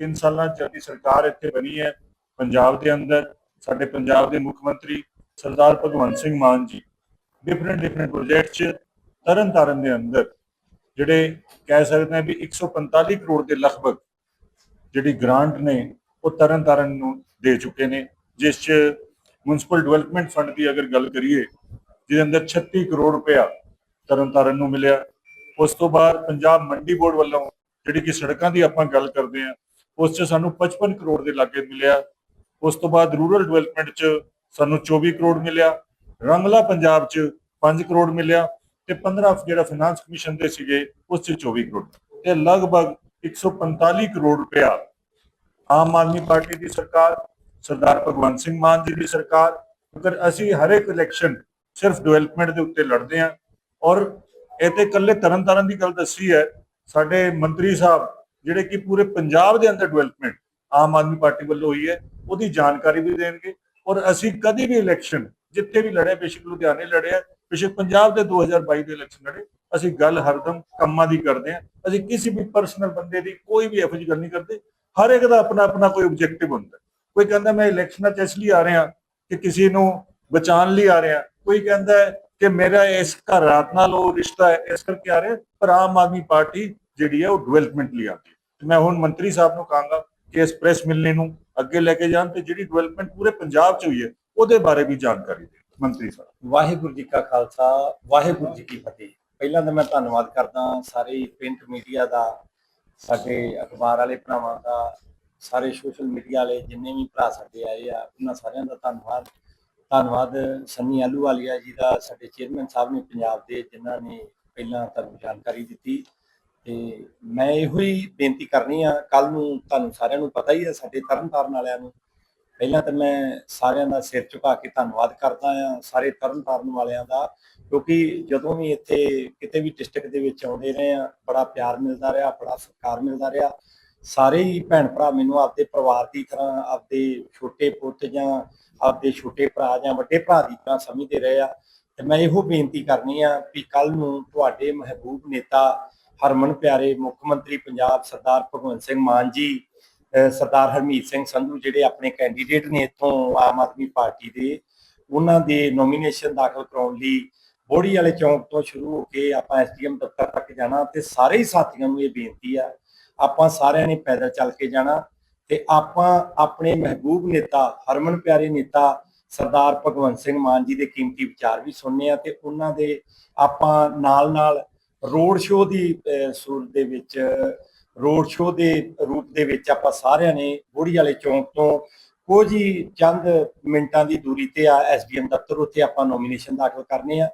3 ਸਾਲਾਂ ਚ ਦੀ ਸਰਕਾਰ ਇੱਥੇ ਬਣੀ ਹੈ, ਪੰਜਾਬ ਦੇ ਅੰਦਰ, ਸਾਡੇ ਪੰਜਾਬ ਦੇ ਮੁੱਖ ਮੰਤਰੀ ਸਰਦਾਰ ਭਗਵੰਤ ਸਿੰਘ ਮਾਨ ਜੀ ਡਿਫਰੈਂਟ ਡਿਫਰੈਂਟ ਪ੍ਰੋਜੈਕਟ ਚ ਤਰਨ ਤਾਰਨ ਦੇ ਅੰਦਰ, ਜਿਹੜੇ ਕਹਿ ਸਕਦੇ ਹਾਂ ਵੀ 145 ਕਰੋੜ ਦੇ ਲਗਭਗ ਜਿਹੜੀ ਗ੍ਰਾਂਟ ਨੇ, ਉਹ ਤਰਨ ਤਾਰਨ ਨੂੰ ਦੇ ਚੁੱਕੇ ਨੇ, ਜਿਸ ਚ ਮਿਊਨਿਸਪਲ ਡਿਵੈਲਪਮੈਂਟ ਫੰਡ ਦੀ ਅਗਰ ਗੱਲ ਕਰੀਏ, ਜਿਹਦੇ ਅੰਦਰ 36 ਕਰੋੜ ਰੁਪਇਆ ਤਰਨ ਤਾਰਨ ਨੂੰ ਮਿਲਿਆ। ਉਸ ਤੋਂ ਬਾਅਦ ਪੰਜਾਬ ਮੰਡੀ ਬੋਰਡ ਵੱਲੋਂ ਜਿਹੜੀ ਕਿ ਸੜਕਾਂ ਦੀ ਆਪਾਂ ਗੱਲ ਕਰਦੇ ਹਾਂ ਉਸ 'ਚ ਸਾਨੂੰ 55 ਕਰੋੜ ਦੇ ਲਾਗੇ ਮਿਲਿਆ। ਉਸ ਤੋਂ ਬਾਅਦ ਰੂਰਲ ਡਿਵੈਲਪਮੈਂਟ 'ਚ ਸਾਨੂੰ 24 ਕਰੋੜ ਮਿਲਿਆ। ਰੰਗਲਾ ਪੰਜਾਬ 'ਚ 5 ਕਰੋੜ ਮਿਲਿਆ ਤੇ 15 ਜਿਹੜਾ ਫਾਈਨਾਂਸ ਕਮਿਸ਼ਨ ਦੇ ਸੀਗੇ, ਉਸ 'ਚ 24 ਕਰੋੜ। ਤੇ ਲਗਭਗ 145 ਕਰੋੜ ਰੁਪਇਆ ਆਮ ਆਦਮੀ ਪਾਰਟੀ ਦੀ ਸਰਕਾਰ, ਸਰਦਾਰ ਭਗਵੰਤ ਸਿੰਘ ਮਾਨ ਜੀ ਦੀ ਸਰਕਾਰ, ਅਗਰ ਅਸੀਂ ਹਰ ਇੱਕ ਇਲੈਕਸ਼ਨ ਸਿਰਫ ਡਿਵੈਲਪਮੈਂਟ ਦੇ ਉੱਤੇ ਲੜਦੇ ਹਾਂ, ਔਰ ਇਹ ਤੇ ਇਕੱਲੇ ਤਰਨਤਾਰਨ ਦੀ ਗੱਲ ਦੱਸੀ ਹੈ, ਸਾਡੇ ਮੰਤਰੀ ਸਾਹਿਬ ਜਿਹੜੇ ਕਿ ਪੂਰੇ ਪੰਜਾਬ ਦੇ ਅੰਦਰ ਡਿਵੈਲਪਮੈਂਟ ਆਮ ਆਦਮੀ ਪਾਰਟੀ ਵੱਲੋਂ ਹੋਈ ਹੈ, ਉਹਦੀ ਜਾਣਕਾਰੀ ਵੀ ਦੇਣਗੇ। ਔਰ ਅਸੀਂ ਕਦੀ ਵੀ ਇਲੈਕਸ਼ਨ ਜਿੱਥੇ ਵੀ ਲੜੇ, ਬੇਸ਼ੱਕ ਲੁਧਿਆਣੇ ਲੜਿਆ ਬੇਸ਼ੱਕ ਪੰਜਾਬ ਦੇ 2022 ਦੇ ਇਲੈਕਸ਼ਨ ਲੜੇ, ਅਸੀਂ ਗੱਲ ਹਰਦਮ ਕੰਮਾਂ ਦੀ ਕਰਦੇ ਹਾਂ। ਅਸੀਂ ਕਿਸੇ ਵੀ ਪਰਸਨਲ ਬੰਦੇ ਦੀ ਕੋਈ ਵੀ ਇਹੋ ਜਿਹੀ ਗੱਲ ਨਹੀਂ ਕਰਦੇ। ਹਰ ਇੱਕ ਦਾ ਆਪਣਾ ਆਪਣਾ ਕੋਈ ਆਬਜੈਕਟਿਵ ਹੁੰਦਾ। ਕੋਈ ਕਹਿੰਦਾ ਮੈਂ ਇਲੈਕਸ਼ਨਾਂ 'ਚ ਇਸ ਲਈ ਆ ਰਿਹਾ ਕਿ ਕਿਸੇ ਨੂੰ ਬਚਾਉਣ ਲਈ ਆ ਰਿਹਾ। ਕੋਈ ਕਹਿੰਦਾ ਕਿ ਮੇਰਾ ਇਸ ਘਰ ਰਾਤ ਨਾਲ ਉਹ ਰਿਸ਼ਤਾ ਹੈ ਇਸ ਕਰਕੇ ਆ ਰਿਹਾ, ਪਰ ਆਮ ਆਦਮੀ ਪਾਰਟੀ ਜਿਹੜੀ ਹੈ ਉਹ ਡਿਵੈਲਪਮੈਂਟ ਲਈ ਆਉਂਦੀ ਹੈ। ਤੇ ਮੈਂ ਹੁਣ ਮੰਤਰੀ ਸਾਹਿਬ ਨੂੰ ਕਹਾਂਗਾ ਕਿ ਇਸ ਪ੍ਰੈਸ ਮਿਲਨੇ ਨੂੰ ਅੱਗੇ ਲੈ ਕੇ ਜਾਣ ਤੇ ਜਿਹੜੀ ਡਿਵੈਲਪਮੈਂਟ ਪੂਰੇ ਪੰਜਾਬ 'ਚ ਹੋਈ ਹੈ, ਉਹਦੇ ਬਾਰੇ ਵੀ ਜਾਣਕਾਰੀ ਦੇ, ਮੰਤਰੀ ਸਾਹਿਬ। ਵਾਹਿਗੁਰੂ ਜੀ ਕਾ ਖਾਲਸਾ, ਵਾਹਿਗੁਰੂ ਜੀ ਕੀ ਫਤਿਹ। ਪਹਿਲਾਂ ਤਾਂ ਮੈਂ ਧੰਨਵਾਦ ਕਰਦਾ ਸਾਰੇ ਪ੍ਰਿੰਟ ਮੀਡੀਆ ਦਾ, ਸਾਡੇ ਅਖਬਾਰ ਵਾਲੇ ਭਰਾਵਾਂ ਦਾ, ਸਾਰੇ ਸੋਸ਼ਲ ਮੀਡੀਆ ਵਾਲੇ ਜਿੰਨੇ ਵੀ ਭਰਾ ਸਾਡੇ ਆਏ ਆ, ਉਹਨਾਂ ਸਾਰਿਆਂ ਦਾ ਧੰਨਵਾਦ। ਧੰਨਵਾਦ ਸੰਨੀ ਆਲੂਵਾਲੀਆ ਜੀ ਦਾ, ਸਾਡੇ ਚੇਅਰਮੈਨ ਸਾਹਿਬ ਨੇ ਪੰਜਾਬ ਦੇ, ਜਿਨ੍ਹਾਂ ਨੇ ਪਹਿਲਾਂ ਤੁਹਾਨੂੰ ਜਾਣਕਾਰੀ ਦਿੱਤੀ। ਤੇ ਮੈਂ ਇਹੋ ਹੀ ਬੇਨਤੀ ਕਰਨੀ ਆ ਕੱਲ ਨੂੰ ਤੁਹਾਨੂੰ ਸਾਰਿਆਂ ਨੂੰ ਪਤਾ ਹੀ ਹੈ ਸਾਡੇ ਤਰਨਤਾਰਨ ਵਾਲਿਆਂ ਨੂੰ। ਪਹਿਲਾਂ ਤਾਂ ਮੈਂ ਸਾਰਿਆਂ ਦਾ ਸਿਰ ਝੁਕਾ ਕੇ ਧੰਨਵਾਦ ਕਰਦਾ ਆ, ਸਾਰੇ ਤਰਨਤਾਰਨ ਵਾਲਿਆਂ ਦਾ, ਕਿਉਂਕਿ ਜਦੋਂ ਵੀ ਇੱਥੇ ਕਿਤੇ ਵੀ ਡਿਸਟ੍ਰਿਕਟ ਦੇ ਵਿੱਚ ਆਉਂਦੇ ਰਹੇ ਆ, ਬੜਾ ਪਿਆਰ ਮਿਲਦਾ ਰਿਹਾ, ਬੜਾ ਸਤਿਕਾਰ ਮਿਲਦਾ ਰਿਹਾ। ਸਾਰੇ ਹੀ ਭੈਣ ਭਰਾ ਮੈਨੂੰ ਆਪਦੇ ਪਰਿਵਾਰ ਦੀ ਤਰ੍ਹਾਂ, ਆਪਦੇ ਛੋਟੇ ਪੁੱਤ ਜਾਂ ਆਪਦੇ ਛੋਟੇ ਭਰਾ ਜਾਂ ਵੱਡੇ ਭਰਾ ਦੀ ਤਰ੍ਹਾਂ ਸਮਝਦੇ ਰਹੇ ਆ। ਤੇ ਮੈਂ ਇਹੋ ਬੇਨਤੀ ਕਰਨੀ ਆ ਕਿ ਕੱਲ ਨੂੰ ਤੁਹਾਡੇ ਮਹਿਬੂਬ ਨੇਤਾ ਹਰਮਨ ਪਿਆਰੇ ਮੁੱਖ ਮੰਤਰੀ ਪੰਜਾਬ ਸਰਦਾਰ ਭਗਵੰਤ ਸਿੰਘ ਮਾਨ ਜੀ ਸਰਦਾਰ ਹਰਮੀਤ ਸਿੰਘ ਸੰਧੂ ਜਿਹੜੇ ਆਪਣੇ ਕੈਂਡੀਡੇਟ ਨੇ ਇੱਥੋਂ ਆਮ ਆਦਮੀ ਪਾਰਟੀ ਦੇ, ਉਹਨਾਂ ਦੇ ਨੋਮੀਨੇਸ਼ਨ ਦਾਖਲ ਕਰਾਉਣ ਲਈ ਬੋੜੀ ਵਾਲੇ ਚੌਂਕ ਤੋਂ ਸ਼ੁਰੂ ਹੋ ਕੇ ਆਪਾਂ ਐਸਡੀਐਮ ਦਫ਼ਤਰ ਤੱਕ ਜਾਣਾ ਤੇ ਸਾਰੇ ਹੀ ਸਾਥੀਆਂ ਨੂੰ ਇਹ ਬੇਨਤੀ ਆ, ਆਪਾਂ ਸਾਰਿਆਂ ਨੇ ਪੈਦਲ ਚੱਲ ਕੇ ਜਾਣਾ ਤੇ ਆਪਾਂ ਆਪਣੇ ਮਹਿਬੂਬ ਨੇਤਾ, ਹਰਮਨ ਪਿਆਰੇ ਨੇਤਾ ਸਰਦਾਰ ਭਗਵੰਤ ਸਿੰਘ ਮਾਨ ਜੀ ਦੇ ਕੀਮਤੀ ਵਿਚਾਰ ਵੀ ਸੁਣਨੇ ਆ ਤੇ ਉਹਨਾਂ ਦੇ ਆਪਾਂ ਨਾਲ ਨਾਲ ਰੋਡ ਸ਼ੋਅ ਦੀ ਸੂਰਤ ਦੇ ਵਿੱਚ, ਰੋਡ ਸ਼ੋਅ ਦੇ ਰੂਪ ਦੇ ਵਿੱਚ ਆਪਾਂ ਸਾਰਿਆਂ ਨੇ ਬੋੜੀ ਵਾਲੇ ਚੌਂਕ ਤੋਂ ਕੁਝ ਹੀ ਚੰਦ ਮਿੰਟਾਂ ਦੀ ਦੂਰੀ ਤੇ ਆ ਐਸਡੀਐਮ ਦਫ਼ਤਰ ਉੱਥੇ ਆਪਾਂ ਨੋਮੀਨੇਸ਼ਨ ਦਾਖਲ ਕਰਨੇ ਆ।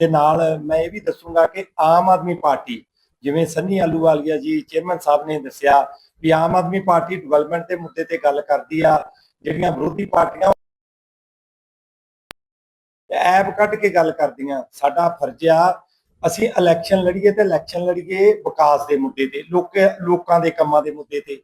ਤੇ ਨਾਲ ਮੈਂ ਇਹ ਵੀ ਦੱਸੂਗਾ ਕਿ ਆਮ ਆਦਮੀ ਪਾਰਟੀ, ਜਿਵੇਂ ਸੰਨੀ ਆਲੂਵਾਲੀਆ ਜੀ, ਚੇਅਰਮੈਨ ਸਾਹਿਬ ਨੇ ਦੱਸਿਆ ਵੀ ਆਮ ਆਦਮੀ ਪਾਰਟੀ ਡਿਵੈਲਪਮੈਂਟ ਦੇ ਮੁੱਦੇ ਤੇ ਗੱਲ ਕਰਦੀ ਆ, ਜਿਹੜੀਆਂ ਵਿਰੋਧੀ ਪਾਰਟੀਆਂ ਐਬ ਕੱਢ ਕੇ ਗੱਲ ਕਰਦੀਆਂ। ਸਾਡਾ ਫਰਜ਼ ਆ ਅਸੀਂ ਇਲੈਕਸ਼ਨ ਲੜੀਏ ਤੇ ਇਲੈਕਸ਼ਨ ਲੜੀਏ ਵਿਕਾਸ ਦੇ ਮੁੱਦੇ ਤੇ, ਲੋਕ, ਲੋਕਾਂ ਦੇ ਕੰਮਾਂ ਦੇ ਮੁੱਦੇ ਤੇ।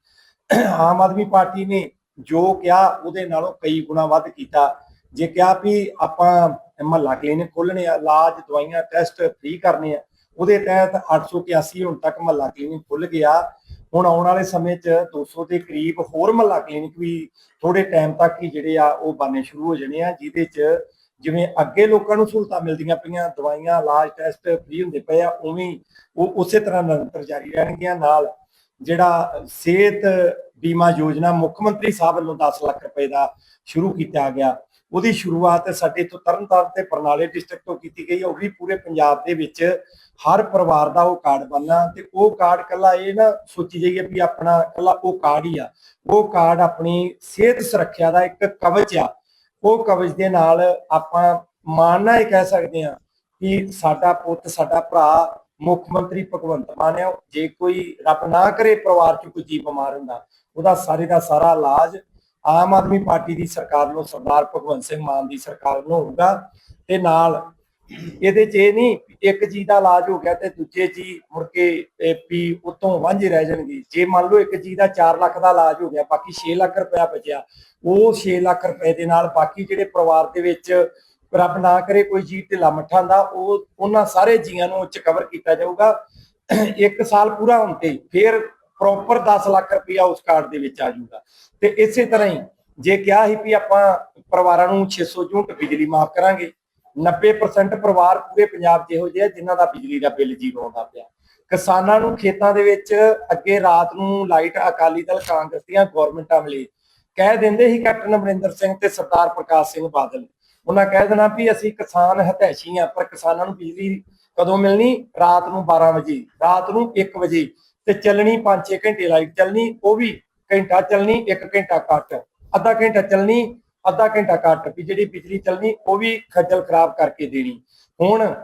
ਆਮ ਆਦਮੀ ਪਾਰਟੀ ਨੇ ਜੋ ਕਿਹਾ, ਉਹਦੇ ਨਾਲੋਂ ਕਈ ਗੁਣਾ ਵੱਧ ਕੀਤਾ। ਜੇ ਕਿਹਾ ਵੀ ਆਪਾਂ ਮਹੱਲਾ ਕਲੀਨਿਕ ਖੋਲਣੇ ਆ, ਇਲਾਜ ਦਵਾਈਆਂ ਟੈਸਟ ਫ੍ਰੀ ਕਰਨੇ ਆ, ਉਹਦੇ ਤਹਿਤ 881 ਹੁਣ ਤੱਕ ਮਹੱਲਾ ਕਲੀਨਿਕ ਖੁੱਲ ਗਿਆ। ਹੁਣ ਆਉਣ ਵਾਲੇ ਸਮੇਂ 'ਚ 200 ਦੇ ਕਰੀਬ ਹੋਰ ਮਹੱਲਾ ਕਲੀਨਿਕ ਵੀ ਥੋੜੇ ਟਾਈਮ ਤੱਕ ਹੀ ਜਿਹੜੇ ਆ, ਉਹ ਬਣਨੇ ਸ਼ੁਰੂ ਹੋ ਜਾਣੇ ਆ, ਜਿਹਦੇ 'ਚ ਜਿਵੇਂ ਅੱਗੇ ਲੋਕਾਂ ਨੂੰ ਸਹੂਲਤਾਂ ਮਿਲਦੀਆਂ ਪਈਆਂ, ਦਵਾਈਆਂ, ਇਲਾਜ ਟੈਸਟ ਫ੍ਰੀ ਹੁੰਦੇ ਪਏ ਆ, ਉਵੇਂ ਉਹ ਉਸੇ ਤਰ੍ਹਾਂ ਨਿਰੰਤਰ ਜਾਰੀ ਰਹਿਣਗੀਆਂ। ਨਾਲ ਜਿਹੜਾ ਸਿਹਤ ਬੀਮਾ ਯੋਜਨਾ ਮੁੱਖ ਮੰਤਰੀ ਸਾਹਿਬ ਵੱਲੋਂ 10 ਲੱਖ ਰੁਪਏ ਦਾ ਸ਼ੁਰੂ ਕੀਤਾ ਗਿਆ, ਉਹਦੀ ਸ਼ੁਰੂਆਤ ਸਾਡੇ ਤੋਂ ਤਰਨਤਾਰਨ ਤੇ ਬਰਨਾਲੇ ਡਿਸਟ੍ਰਿਕਟ ਤੋਂ ਕੀਤੀ ਗਈ ਹੈ ਉਹ ਵੀ ਪੂਰੇ ਪੰਜਾਬ ਦੇ ਵਿੱਚ ਹਰ ਪਰਿਵਾਰ ਦਾ ਉਹ ਕਾਰਡ ਬਣਨਾ ਤੇ ਉਹ ਕਾਰਡ ਕੱਲਾ ਇਹ ਨਾ ਸੋਚੀ ਜਾਈਏ ਵੀ ਆਪਣਾ ਕੱਲਾ ਉਹ ਕਾਰਡ ਹੀ ਆ। ਉਹ ਕਾਰਡ ਆਪਣੀ ਸਿਹਤ ਸੁਰੱਖਿਆ ਦਾ ਇੱਕ ਕਵਚ ਆ। ਉਹ ਕਵਚ ਦੇ ਨਾਲ ਆਪਾਂ ਮਾਣ ਨਾਲ ਇਹ ਕਹਿ ਸਕਦੇ ਹਾਂ ਕਿ ਸਾਡਾ ਪੁੱਤ, ਸਾਡਾ ਭਰਾ ਮੁੱਖ ਮੰਤਰੀ ਭਗਵੰਤ ਮਾਨ ਹੈ। ਜੇ ਕੋਈ ਰੱਬ ਨਾ ਕਰੇ ਪਰਿਵਾਰ 'ਚ ਕੋਈ ਜੀ ਬਿਮਾਰ ਹੁੰਦਾ, ਉਹਦਾ ਸਾਰੇ ਦਾ ਸਾਰਾ ਇਲਾਜ ਆਮ ਆਦਮੀ ਪਾਰਟੀ ਦੀ ਸਰਕਾਰ ਨੂੰ, ਸਰਦਾਰ ਭਗਵੰਤ ਸਿੰਘ ਮਾਨ ਦੀ ਸਰਕਾਰ ਨੂੰ ਹੋਊਗਾ ਤੇ ਨਾਲ ਇਹਦੇ 'ਚ ਇਹ ਨਹੀਂ, ਇੱਕ ਜੀ ਦਾ ਇਲਾਜ ਹੋ ਗਿਆ ਤੇ ਦੂਜੇ ਜੀ ਮੁੜ ਕੇ ਇਹ ਵੀ ਉਤੋਂ ਵਾਂਝੇ ਰਹਿ ਜਾਣਗੇ। ਜੇ ਮੰਨ ਲਓ ਇੱਕ ਜੀ ਦਾ 4 ਲੱਖ ਦਾ ਇਲਾਜ ਹੋ ਗਿਆ, ਬਾਕੀ 6 ਲੱਖ ਰੁਪਇਆ ਬਚਿਆ, ਉਹ 6 ਲੱਖ ਰੁਪਏ ਦੇ ਨਾਲ ਬਾਕੀ ਜਿਹੜੇ ਪਰਿਵਾਰ ਦੇ ਵਿੱਚ ਰੱਬ ਨਾ ਕਰੇ ਕੋਈ ਜੀ ਢਿੱਲਾ ਮੱਠਾਂ ਦਾ ਉਹ, ਉਹਨਾਂ ਸਾਰੇ ਜੀਆਂ ਨੂੰ ਉੱਚ ਕਵਰ ਕੀਤਾ ਜਾਊਗਾ। ਇੱਕ ਸਾਲ ਪੂਰਾ ਹੋਣ ਤੇ ਫਿਰ ਪ੍ਰੋਪਰ 10 ਲੱਖ ਰੁਪਇਆ ਉਸ ਕਾਰਡ ਦੇ ਵਿੱਚ ਆ ਜਾਊਗਾ। ਤੇ ਇਸੇ ਤਰ੍ਹਾਂ ਹੀ ਜੇ ਕਿਹਾ ਸੀ ਵੀ ਆਪਾਂ ਪਰਿਵਾਰਾਂ ਨੂੰ 600 ਯੂਨਿਟ ਬਿਜਲੀ ਮਾਫ ਕਰਾਂਗੇ 90% ਪਰਿਵਾਰ ਪੂਰੇ ਪੰਜਾਬ 'ਚ ਇਹੋ ਜਿਹੇ ਆ ਜਿਨ੍ਹਾਂ ਦਾ ਬਿਜਲੀ ਦਾ ਬਿੱਲ ਜ਼ੀਰੋ ਆਉਂਦਾ ਪਿਆ। ਕਿਸਾਨਾਂ ਨੂੰ ਖੇਤਾਂ ਦੇ ਵਿੱਚ ਅੱਗੇ ਰਾਤ ਨੂੰ ਲਾਈਟ ਅਕਾਲੀ ਦਲ, ਕਾਂਗਰਸ ਗਵਰਨਮੈਂਟਾਂ ਮਿਲੀ। ਕਹਿ ਦਿੰਦੇ ਸੀ ਕੈਪਟਨ ਅਮਰਿੰਦਰ ਸਿੰਘ ਤੇ ਸਰਦਾਰ ਪ੍ਰਕਾਸ਼ ਸਿੰਘ ਬਾਦਲ। ਉਹਨਾਂ ਕਹਿ ਦੇਣਾ ਵੀ ਅਸੀਂ ਕਿਸਾਨ ਹਤੈਸ਼ੀ ਆ, ਪਰ ਕਿਸਾਨਾਂ ਨੂੰ ਬਿਜਲੀ ਕਦੋਂ ਮਿਲਣੀ? ਰਾਤ ਨੂੰ 12 ਵਜੇ। ਰਾਤ ਨੂੰ 1 ਵਜੇ। ਤੇ ਚੱਲਣੀ 5-6 ਘੰਟੇ ਲਾਈਟ ਚੱਲਣੀ, ਉਹ ਵੀ ਘੰਟਾ ਚੱਲਣੀ 1 ਘੰਟਾ ਕੱਟ ਅੱਧਾ ਘੰਟਾ ਚੱਲਣੀ ਅੱਧਾ ਘੰਟਾ ਕੱਟ ਵੀ ਜਿਹੜੀ ਬਿਜਲੀ ਚੱਲਣੀ, ਉਹ ਵੀ ਖੱਜਲ ਖਰਾਬ ਕਰਕੇ ਦੇਣੀ। ਹੁਣ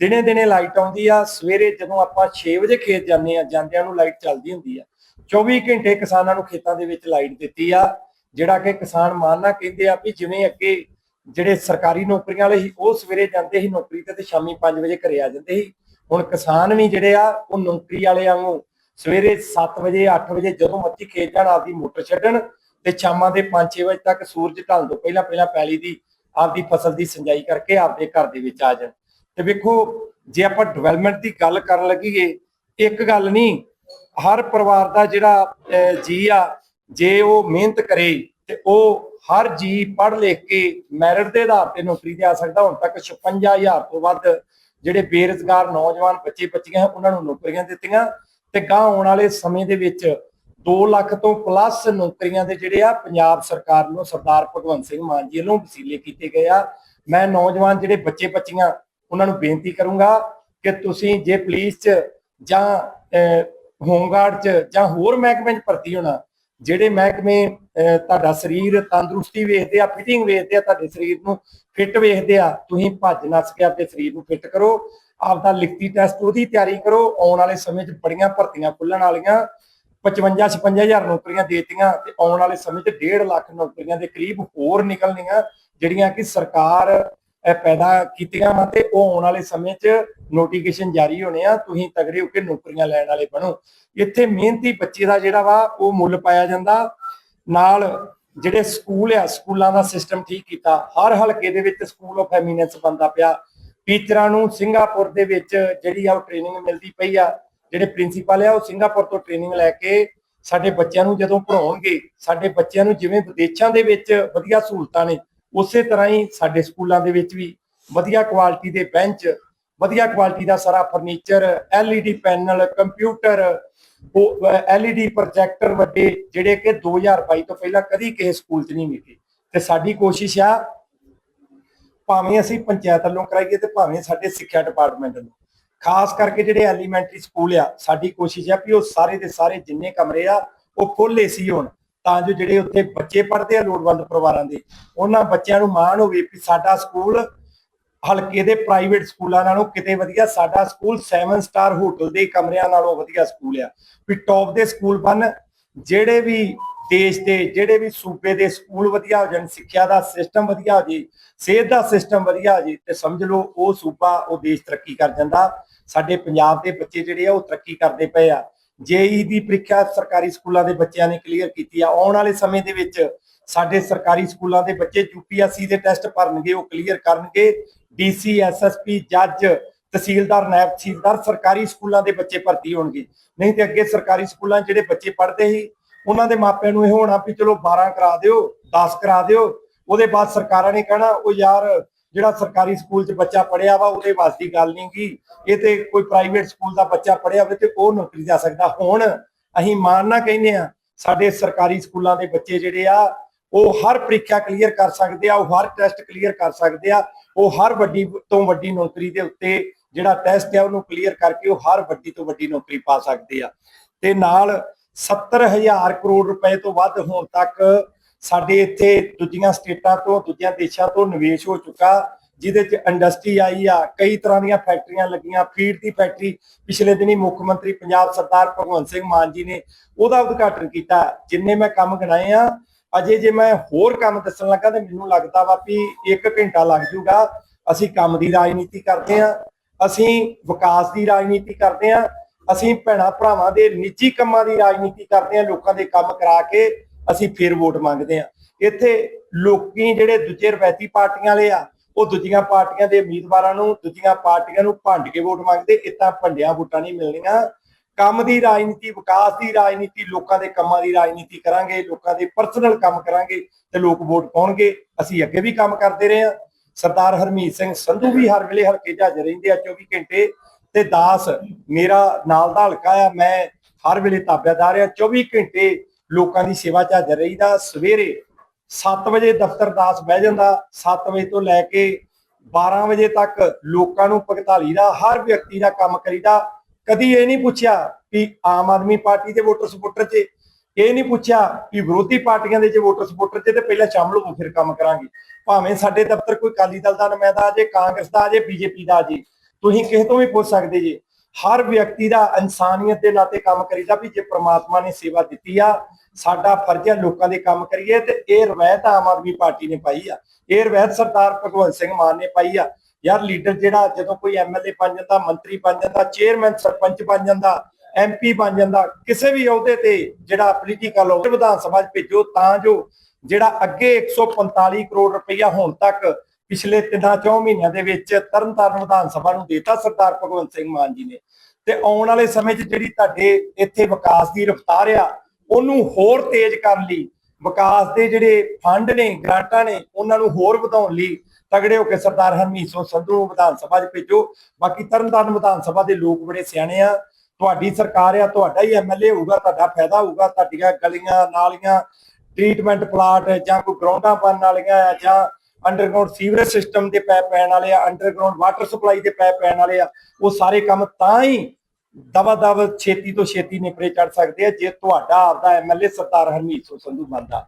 ਦਿਨੇ ਦਿਨੇ ਲਾਈਟ ਆਉਂਦੀ ਆ, ਸਵੇਰੇ ਜਦੋਂ ਆਪਾਂ 6 ਵਜੇ ਖੇਤ ਜਾਂਦੇ ਆ, ਜਾਂਦਿਆਂ ਨੂੰ ਲਾਈਟ ਚੱਲਦੀ ਹੁੰਦੀ ਆ। 24 ਘੰਟੇ ਕਿਸਾਨਾਂ ਨੂੰ ਖੇਤਾਂ ਦੇ ਵਿੱਚ ਲਾਈਟ ਦਿੱਤੀ ਆ, ਜਿਹੜਾ ਕਿ ਕਿਸਾਨ ਮਾਨਣਾ ਕਹਿੰਦੇ ਆ ਵੀ ਜਿਵੇਂ ਅੱਗੇ ਜਿਹੜੇ ਸਰਕਾਰੀ ਨੌਕਰੀਆਂ ਵਾਲੇ ਸੀ, ਉਹ ਸਵੇਰੇ ਜਾਂਦੇ ਸੀ ਨੌਕਰੀ ਤੇ ਤੇ ਸ਼ਾਮੀ 5 ਵਜੇ ਘਰੇ ਆ ਜਾਂਦੇ ਸੀ। ਹੁਣ ਕਿਸਾਨ ਵੀ ਜਿਹੜੇ ਆ, ਉਹ ਨੌਕਰੀ ਵਾਲੇ ਵਾਂਗੂ ਸਵੇਰੇ 7 ਵਜੇ 8 ਵਜੇ ਜਦੋਂ ਮੱਤੀ ਖੇਤ ਜਾਣ, ਆਪਦੀ ਮੋਟਰ ਛੱਡਣ ਤੇ ਸ਼ਾਮਾਂ ਦੇ 5-6 ਵਜੇ ਤੱਕ ਸੂਰਜ ਢਲਣ ਤੋਂ ਪਹਿਲਾਂ ਪਹਿਲਾਂ ਪੈਲੀ ਦੀ ਆਪਦੀ ਫਸਲ ਦੀ ਸਿੰਜਾਈ ਕਰਕੇ ਆਪਦੇ ਘਰ ਦੇ ਵਿੱਚ ਆ ਜਾਣ। ਤੇ ਵੇਖੋ, ਜੇ ਆਪਾਂ ਡਿਵੈਲਪਮੈਂਟ ਦੀ ਗੱਲ ਕਰਨ ਲੱਗੀਏ, ਇੱਕ ਗੱਲ ਨਹੀਂ, ਹਰ ਪਰਿਵਾਰ ਦਾ ਜਿਹੜਾ ਜੀ ਆ, ਜੇ ਉਹ ਮਿਹਨਤ ਕਰੇ ਤੇ ਉਹ ਹਰ ਜੀ ਪੜ੍ਹ ਲਿਖ ਕੇ ਮੈਰਿਟ ਦੇ ਆਧਾਰ ਤੇ ਨੌਕਰੀ ਤੇ ਆ ਸਕਦਾ। ਹੁਣ ਤੱਕ 56000 ਤੋਂ ਵੱਧ ਜਿਹੜੇ ਬੇਰੁਜ਼ਗਾਰ ਨੌਜਵਾਨ ਬੱਚੇ ਬੱਚੀਆਂ ਉਹਨਾਂ ਨੂੰ ਨੌਕਰੀਆਂ ਦਿੱਤੀਆਂ ਤੇ ਗਾਂ ਆਉਣ ਵਾਲੇ ਸਮੇਂ ਦੇ ਵਿੱਚ 2 ਲੱਖ ਤੋਂ ਪਲੱਸ ਨੌਕਰੀਆਂ ਦੇ ਜਿਹੜੇ ਆ ਪੰਜਾਬ ਸਰਕਾਰ ਨੂੰ ਸਰਦਾਰ ਭਗਵੰਤ ਸਿੰਘ ਮਾਨ ਜੀ ਵੱਲੋਂ ਵਸੀਲੇ ਕੀਤੇ ਗਏ ਆ। ਮੈਂ ਨੌਜਵਾਨ ਜਿਹੜੇ ਬੱਚੇ ਬੱਚੀਆਂ ਉਹਨਾਂ ਨੂੰ ਬੇਨਤੀ ਕਰੂੰਗਾ ਕਿ ਤੁਸੀਂ ਜੇ ਪੁਲਿਸ 'ਚ ਜਾਂ ਹੋਮਗਾਰਡ 'ਚ ਜਾਂ ਹੋਰ ਮਹਿਕਮੇ 'ਚ ਭਰਤੀ ਹੋਣਾ ਜਿਹੜੇ ਮਹਿਕਮੇ ਅਹ, ਤੁਹਾਡਾ ਸਰੀਰ ਤੰਦਰੁਸਤੀ ਵੇਖਦੇ ਆ ਫਿਟਿੰਗ ਵੇਖਦੇ ਆ ਤੁਹਾਡੇ ਸਰੀਰ ਨੂੰ ਫਿੱਟ ਵੇਖਦੇ ਆ ਤੁਸੀਂ ਭੱਜ ਨੱਸ ਕੇ ਆਪਣੇ ਸਰੀਰ ਨੂੰ ਫਿੱਟ ਕਰੋ। ਆਪਦਾ ਲਿਖਤੀ ਟੈਸਟ ਉਹਦੀ ਤਿਆਰੀ ਕਰੋ। ਆਉਣ ਵਾਲੇ ਸਮੇਂ 'ਚ ਬੜੀਆਂ ਭਰਤੀਆਂ ਖੁੱਲਣ ਵਾਲੀਆਂ। 55 56000 ਨੌਕਰੀਆਂ ਦੇਤੀਆਂ ਤੇ ਆਉਣ ਵਾਲੇ ਸਮੇਂ 'ਚ 1.5 ਲੱਖ ਨੌਕਰੀਆਂ ਦੇ ਕਰੀਬ ਹੋਰ ਨਿਕਲਣੀਆਂ, ਜਿਹੜੀਆਂ ਕਿ ਸਰਕਾਰ ਪੈਦਾ ਕੀਤੀਆਂ ਵਾ ਤੇ ਉਹ ਆਉਣ ਵਾਲੇ ਸਮੇਂ 'ਚ ਨੋਟੀਫਿਕੇਸ਼ਨ ਜਾਰੀ ਹੋਣੇ ਆ, ਤੁਸੀਂ ਤਗੜੇ ਹੋ ਕੇ ਨੌਕਰੀਆਂ ਲੈਣ ਵਾਲੇ ਬਣੋ। ਇੱਥੇ ਮਿਹਨਤੀ ਬੱਚੇ ਦਾ ਜਿਹੜਾ ਵਾ, ਉਹ ਮੁੱਲ ਪਾਇਆ ਜਾਂਦਾ। ਨਾਲ ਜਿਹੜੇ ਸਕੂਲ ਆ, ਸਕੂਲਾਂ ਦਾ ਸਿਸਟਮ ਠੀਕ ਕੀਤਾ। ਹਰ ਹਲਕੇ ਦੇ ਵਿੱਚ ਸਕੂਲ ਆਫ ਐਮੀਨੈਂਸ ਬੰਦਾ ਪਿਆ। ਟੀਚਰਾਂ ਨੂੰ ਸਿੰਗਾਪੁਰ ਦੇ ਵਿੱਚ ਜਿਹੜੀ ਆ ਉਹ ਟ੍ਰੇਨਿੰਗ ਮਿਲਦੀ ਪਈ ਆ। ਜਿਹੜੇ ਪ੍ਰਿੰਸੀਪਲ ਆ, ਉਹ ਸਿੰਗਾਪੁਰ ਤੋਂ ਟ੍ਰੇਨਿੰਗ ਲੈ ਕੇ ਸਾਡੇ ਬੱਚਿਆਂ ਨੂੰ ਜਦੋਂ ਪੜਾਉਣਗੇ ਸਾਡੇ ਬੱਚਿਆਂ ਨੂੰ ਜਿਵੇਂ ਵਿਦੇਸ਼ਾਂ ਦੇ ਵਿੱਚ ਵਧੀਆ ਸਹੂਲਤਾਂ ਨੇ, ਉਸੇ ਤਰ੍ਹਾਂ ਹੀ ਸਾਡੇ ਸਕੂਲਾਂ ਦੇ ਵਿੱਚ ਵੀ ਵਧੀਆ ਕੁਆਲਿਟੀ ਦੇ ਬੈਂਚ ਵਧੀਆ ਕੁਆਲਿਟੀ ਦਾ ਸਾਰਾ ਫਰਨੀਚਰ LED ਪੈਨਲ ਕੰਪਿਊਟਰ ਉਹ LED ਪ੍ਰੋਜੈਕਟਰ ਵੱਡੇ, ਜਿਹੜੇ ਕਿ 2022 ਤੋਂ ਪਹਿਲਾਂ ਕਦੀ ਕਿਸੇ ਸਕੂਲ 'ਚ ਨਹੀਂ ਮਿਲੇ। ਤੇ ਸਾਡੀ ਕੋਸ਼ਿਸ਼ ਆ, ਭਾਵੇਂ ਅਸੀਂ ਪੰਚਾਇਤ ਵੱਲੋਂ ਕਰਾਈਏ ਤੇ ਭਾਵੇਂ ਸਾਡੇ ਸਿੱਖਿਆ ਡਿਪਾਰਟਮੈਂਟ ਨੂੰ ਖਾਸ ਕਰਕੇ ਜਿਹੜੇ ਐਲੀਮੈਂਟਰੀ ਸਕੂਲ ਆ, ਸਾਡੀ ਕੋਸ਼ਿਸ਼ ਆ ਵੀ ਉਹ ਸਾਰੇ ਦੇ ਸਾਰੇ ਜਿੰਨੇ ਕਮਰੇ ਆ, ਉਹ ਫੁੱਲ ਏਸੀ ਹੋਣ, ਤਾਂ ਜੋ ਜਿਹੜੇ ਉੱਥੇ ਬੱਚੇ ਪੜ੍ਹਦੇ ਆ ਲੋੜਵੰਦ ਪਰਿਵਾਰਾਂ ਦੇ, ਉਹਨਾਂ ਬੱਚਿਆਂ ਨੂੰ ਮਾਣ ਹੋਵੇ ਵੀ ਸਾਡਾ ਸਕੂਲ ਹਲਕੇ ਦੇ ਪ੍ਰਾਈਵੇਟ ਸਕੂਲਾਂ ਨਾਲੋਂ ਕਿਤੇ ਵਧੀਆ, ਸਾਡਾ ਸਕੂਲ 7 ਸਟਾਰ ਹੋਟਲ ਦੇ ਕਮਰਿਆਂ ਨਾਲੋਂ ਵਧੀਆ ਸਕੂਲ ਆ। ਵੀ ਟੌਪ ਦੇ ਸਕੂਲ ਬਣ, ਜਿਹੜੇ ਵੀ ਦੇਸ਼ ਦੇ, ਜਿਹੜੇ ਵੀ ਸੂਬੇ ਦੇ ਸਕੂਲ ਵਧੀਆ ਹੋ ਜਾਣ, ਸਿੱਖਿਆ ਦਾ ਸਿਸਟਮ ਵਧੀਆ ਹੋ ਜੇ, ਸਿਹਤ ਦਾ ਸਿਸਟਮ ਵਧੀਆ ਹੋ ਜੇ, ਤੇ ਸਮਝ ਲਓ ਉਹ ਸੂਬਾ, ਉਹ ਦੇਸ਼ ਤਰੱਕੀ ਕਰ ਜਾਂਦਾ। ਸਾਡੇ ਪੰਜਾਬ ਦੇ ਬੱਚੇ ਜਿਹੜੇ ਆ ਉਹ ਤਰੱਕੀ ਕਰਦੇ ਪਏ ਆ। ਜੇਈ ਦੀ ਪ੍ਰੀਖਿਆ ਸਰਕਾਰੀ ਸਕੂਲਾਂ ਦੇ ਬੱਚਿਆਂ ਨੇ ਕਲੀਅਰ ਕੀਤੀ ਆ। ਆਉਣ ਵਾਲੇ ਸਮੇਂ ਦੇ ਵਿੱਚ ਸਾਡੇ ਸਰਕਾਰੀ ਸਕੂਲਾਂ ਦੇ ਬੱਚੇ ਯੂਪੀਐਸਸੀ ਦੇ ਟੈਸਟ ਭਰਨਗੇ, ਉਹ ਕਲੀਅਰ ਕਰਨਗੇ। ਡੀਸੀ ਐਸਐਸਪੀ ਜੱਜ, ਤਹਿਸੀਲਦਾਰ, ਨਾਇਬ ਤਹਿਸੀਲਦਾਰ ਸਰਕਾਰੀ ਸਕੂਲਾਂ ਦੇ ਬੱਚੇ ਭਰਤੀ ਹੋਣਗੇ। ਨਹੀਂ ਤੇ ਅੱਗੇ ਸਰਕਾਰੀ ਸਕੂਲਾਂ ਜਿਹੜੇ ਬੱਚੇ ਪੜ੍ਹਦੇ ਸੀ, ਉਹਨਾਂ ਦੇ ਮਾਪਿਆਂ ਨੂੰ ਇਹ ਹੋਣਾ ਵੀ ਚਲੋ 12 ਕਰਾ ਦਿਓ 10 ਕਰਾ ਦਿਓ। ਉਹਦੇ ਬਾਅਦ ਸਰਕਾਰਾਂ ਨੇ ਕਹਿਣਾ, ਉਹ ਯਾਰ ਜਿਹੜਾ ਸਰਕਾਰੀ ਸਕੂਲ 'ਚ ਬੱਚਾ ਪੜਿਆ ਵਾ, ਉਹਦੇ ਵਾਸ ਗੱਲ ਨਹੀਂ ਗੀ। ਇਹ ਤੇ ਕੋਈ ਪ੍ਰਾਈਵੇਟ ਸਕੂਲ ਦਾ ਬੱਚਾ ਪੜਿਆ ਹੋਵੇ ਤੇ ਉਹ ਨੌਕਰੀ ਜਾ ਸਕਦਾ। ਹੁਣ ਅਸੀਂ ਮਾਨਣਾ ਕਹਿੰਦੇ ਆ ਸਾਡੇ ਸਰਕਾਰੀ ਸਕੂਲਾਂ ਦੇ ਬੱਚੇ ਜਿਹੜੇ ਆ, ਉਹ ਹਰ ਪ੍ਰੀਖਿਆ ਕਲੀਅਰ ਕਰ ਸਕਦੇ ਆ, ਉਹ ਹਰ ਟੈਸਟ ਕਲੀਅਰ ਕਰ ਸਕਦੇ ਆ, ਉਹ ਹਰ ਵੱਡੀ ਤੋਂ ਵੱਡੀ ਨੌਕਰੀ ਦੇ ਉੱਤੇ ਜਿਹੜਾ ਟੈਸਟ ਹੈ ਉਹਨੂੰ ਕਲੀਅਰ ਕਰਕੇ ਉਹ ਹਰ ਵੱਡੀ ਤੋਂ ਵੱਡੀ ਨੌਕਰੀ ਪਾ ਸਕਦੇ ਆ। ਤੇ ਨਾਲ 70000 ਕਰੋੜ ਰੁਪਏ ਤੋਂ ਵੱਧ ਹੋਣ ਤੱਕ ਸਾਡੇ ਇੱਥੇ ਦੂਜੀਆਂ ਸਟੇਟਾਂ ਤੋਂ, ਦੂਜਿਆਂ ਦੇਸ਼ਾਂ ਤੋਂ ਨਿਵੇਸ਼ ਹੋ ਚੁੱਕਾ, ਜਿਹਦੇ ਚ ਇੰਡਸਟਰੀ ਆਈ ਆ, ਕਈ ਤਰ੍ਹਾਂ ਦੀਆਂ ਫੈਕਟਰੀਆਂ ਲੱਗੀਆਂ, ਫੀਡ ਦੀ ਫੈਕਟਰੀ, ਪਿਛਲੇ ਦਿਨੀ ਮੁੱਖ ਮੰਤਰੀ ਪੰਜਾਬ ਸਰਦਾਰ ਭਗਵੰਤ ਸਿੰਘ ਮਾਨ ਜੀ ਨੇ ਉਹਦਾ ਉਦਘਾਟਨ ਕੀਤਾ। ਜਿੰਨੇ ਮੈਂ ਕੰਮ ਗਣਾਏ ਆ, ਅਜੇ ਜੇ ਮੈਂ ਹੋਰ ਕੰਮ ਦੱਸਣ ਲੱਗਾ ਤੇ ਮੈਨੂੰ ਲੱਗਦਾ ਵਾ ਵੀ 1 ਘੰਟਾ ਲੱਗ ਜਾਊਗਾ ਅਸੀਂ ਕੰਮ ਦੀ ਰਾਜਨੀਤੀ ਕਰਦੇ ਆ, ਅਸੀਂ ਵਿਕਾਸ ਦੀ ਰਾਜਨੀਤੀ ਕਰਦੇ ਆ, ਅਸੀਂ ਭੈਣਾ ਭਰਾਵਾਂ ਦੇ ਨਿੱਜੀ ਕੰਮਾਂ ਦੀ ਰਾਜਨੀਤੀ ਕਰਦੇ ਆ, ਲੋਕਾਂ ਦੇ ਕੰਮ ਕਰਾ ਕੇ ਅਸੀਂ ਫੇਰ ਵੋਟ ਮੰਗਦੇ ਆ ਇੱਥੇ ਲੋਕੀ ਜਿਹੜੇ ਦੂਜੇ ਰਵਾਇਤੀ ਪਾਰਟੀਆਂ ਵਾਲੇ ਆ, ਉਹ ਦੂਜੀਆਂ ਪਾਰਟੀਆਂ ਦੇ ਉਮੀਦਵਾਰਾਂ ਨੂੰ, ਦੂਜੀਆਂ ਪਾਰਟੀਆਂ ਨੂੰ ਭੰਡ ਕੇ ਵੋਟ ਮੰਗਦੇ ਇਤਾਂ ਭੰਡਿਆ ਵੋਟਾਂ ਨਹੀਂ ਮਿਲਣੀਆਂ। ਕੰਮ ਦੀ ਰਾਜਨੀਤੀ, ਵਿਕਾਸ ਦੀ ਰਾਜਨੀਤੀ, ਲੋਕਾਂ ਦੇ ਕੰਮਾਂ ਦੀ ਰਾਜਨੀਤੀ ਕਰਾਂਗੇ, ਲੋਕਾਂ ਦੇ ਪਰਸਨਲ ਕੰਮ ਕਰਾਂਗੇ ਤੇ ਲੋਕ ਵੋਟ ਪਾਉਣਗੇ। ਅਸੀਂ ਅੱਗੇ ਵੀ ਕੰਮ ਕਰਦੇ ਰਹੇ ਹਾਂ। ਸਰਦਾਰ ਹਰਮੀਤ ਸਿੰਘ ਸੰਧੂ ਵੀ ਹਰ ਵੇਲੇ ਹਲਕੇ 'ਚ ਹਾਜ਼ਰ ਰਹਿੰਦੇ ਆ 24 ਘੰਟੇ ਤੇ ਦਾਸ ਮੇਰਾ ਨਾਲ ਦਾ ਹਲਕਾ ਆ, ਮੈਂ ਹਰ ਵੇਲੇ ਤਾਬਿਆਦਾਰ ਆ। 24 ਘੰਟੇ ਲੋਕਾਂ ਦੀ ਸੇਵਾ 'ਚ ਹਾਜ਼ਰ ਰਹੀਦਾ। ਸਵੇਰੇ 7 ਵਜੇ ਦਫ਼ਤਰ ਦਾਸ ਬਹਿ ਜਾਂਦਾ। 7 ਵਜੇ ਤੋਂ ਲੈ ਕੇ 12 ਵਜੇ ਤੱਕ ਲੋਕਾਂ ਨੂੰ ਭਗਤਾਲੀ ਦਾ ਹਰ ਵਿਅਕਤੀ ਦਾ ਕੰਮ ਕਰੀਦਾ। ਕਦੀ ਇਹ ਨਹੀਂ ਪੁੱਛਿਆ ਕਿ ਆਮ ਆਦਮੀ ਪਾਰਟੀ ਦੇ ਵੋਟਰ ਸਪੋਰਟਰ 'ਚ। ਇਹ ਨਹੀਂ ਪੁੱਛਿਆ ਕਿ ਵਿਰੋਧੀ ਪਾਰਟੀਆਂ ਦੇ ਚ ਵੋਟਰ ਸਪੋਰਟਰ 'ਚ ਤੇ ਪਹਿਲਾਂ ਸ਼ਾਮਲ ਹੋ ਫਿਰ ਕੰਮ ਕਰਾਂਗੇ। ਭਾਵੇਂ ਸਾਡੇ ਦਫ਼ਤਰ ਕੋਈ ਅਕਾਲੀ ਦਲ ਦਾ ਨੁਮਾਇੰਦਾ ਆ ਜੇ, ਕਾਂਗਰਸ ਦਾ ਆ ਜੇ, ਬੀਜੇਪੀ ਦਾ ਆ ਜੇ। ਤੁਸੀਂ ਕਿਸੇ ਤੋਂ ਵੀ ਪੁੱਛ ਸਕਦੇ ਜੇ। ਹਰ ਵਿਅਕਤੀ ਦਾ ਇਨਸਾਨੀਅਤ ਦੇ ਨਾਤੇ ਕੰਮ ਕਰੀਦਾ ਵੀ ਜੇ ਪ੍ਰਮਾਤਮਾ ਨੇ ਸੇਵਾ ਦਿੱਤੀ ਆ, ਸਾਡਾ ਫਰਜ਼ ਹੈ ਲੋਕਾਂ ਦੇ ਕੰਮ ਕਰੀਏ ਤੇ ਇਹ ਰਵਾਇਤ ਆਮ ਆਦਮੀ ਪਾਰਟੀ ਨੇ ਪਾਈ ਆ। ਇਹ ਰਵਾਇਤ ਸਰਦਾਰ ਭਗਵੰਤ ਸਿੰਘ ਮਾਨ ਨੇ ਪਾਈ ਆ। ਯਾਰ ਲੀਡਰ ਜਿਹੜਾ ਜਦੋਂ ਕੋਈ ਐਮਐਲਏ ਬਣ ਜਾਂਦਾ, ਮੰਤਰੀ ਬਣ ਜਾਂਦਾ, ਚੇਅਰਮੈਨ, ਸਰਪੰਚ ਬਣ ਜਾਂਦਾ ਐਮਪੀ ਬਣ ਜਾਂਦਾ, ਕਿਸੇ ਵੀ ਅਹੁਦੇ ਤੇ ਜਿਹੜਾ ਪੋਲੀਟੀਕਲ ਵਿਧਾਨ ਸਭਾ 'ਚ ਭੇਜੋ ਤਾਂ ਜੋ ਜਿਹੜਾ ਅੱਗੇ 145 ਕਰੋੜ ਰੁਪਈਆ ਹੁਣ ਤੱਕ ਪਿਛਲੇ ਤਿੰਨਾਂ ਚੌਂ ਮਹੀਨਿਆਂ ਦੇ ਵਿੱਚ ਤਰਨਤਾਰਨ ਵਿਧਾਨ ਸਭਾ ਨੂੰ ਦੇਤਾ ਸਰਦਾਰ ਭਗਵੰਤ ਸਿੰਘ ਮਾਨ ਜੀ ਨੇ। ਤੇ ਆਉਣ ਵਾਲੇ ਸਮੇਂ 'ਚ ਜਿਹੜੀ ਤੁਹਾਡੇ ਇੱਥੇ ਵਿਕਾਸ ਦੀ ਰਫ਼ਤਾਰ ਆ, ਉਹਨੂੰ ਹੋਰ ਤੇਜ਼ ਕਰਨ ਲਈ, ਵਿਕਾਸ ਦੇ ਜਿਹੜੇ ਫੰਡ ਨੇ, ਗ੍ਰਾਂਟਾਂ ਨੇ, ਉਹਨਾਂ ਨੂੰ ਹੋਰ ਵਧਾਉਣ ਲਈ ਤਗੜੇ ਹੋ ਕੇ ਸਰਦਾਰ ਹਰਮੀਤ ਸਿੰਘ ਸੰਧੂ ਨੂੰ ਵਿਧਾਨ ਸਭਾ 'ਚ ਭੇਜੋ। ਬਾਕੀ ਤਰਨਤਾਰਨ ਵਿਧਾਨ ਸਭਾ ਦੇ ਲੋਕ ਬੜੇ ਸਿਆਣੇ ਆ। ਤੁਹਾਡੀ ਸਰਕਾਰ ਆ, ਤੁਹਾਡਾ ਹੀ ਐਮਐਲਏ ਹੋਊਗਾ, ਤੁਹਾਡਾ ਫਾਇਦਾ ਹੋਊਗਾ, ਤੁਹਾਡੀਆਂ ਗਲੀਆਂ, ਨਾਲੀਆਂ, ਟ੍ਰੀਟਮੈਂਟ ਪਲਾਟ ਜਾਂ ਕੋਈ ਗਰਾਊਂਡਾਂ ਬਣਨ ਵਾਲੀਆਂ ਜਾਂ ਅੰਡਰਗਰਾਉਂਡ ਸੀਵਰੇਜ ਸਿਸਟਮ ਦੇ ਪੈਪ ਪੈਣ ਵਾਲੇ ਆ ਅੰਡਰਗਰਾਉਂਡ ਵਾਟਰ ਸਪਲਾਈ ਦੇ ਪੈਪ ਪੈਣ ਵਾਲੇ ਆ, ਉਹ ਸਾਰੇ ਕੰਮ ਤਾਂ ਹੀ ਦਵਾ ਦਵ ਛੇਤੀ ਤੋਂ ਛੇਤੀ ਨਿਪਰੇ ਚੜ ਸਕਦੇ ਆ, ਜੇ ਤੁਹਾਡਾ ਆਪਦਾ ਐਮਐਲਏ ਸਰਦਾਰ ਹਰਮੀਤ ਸਿੰਘ ਸੰਧੂ ਬਣਦਾ।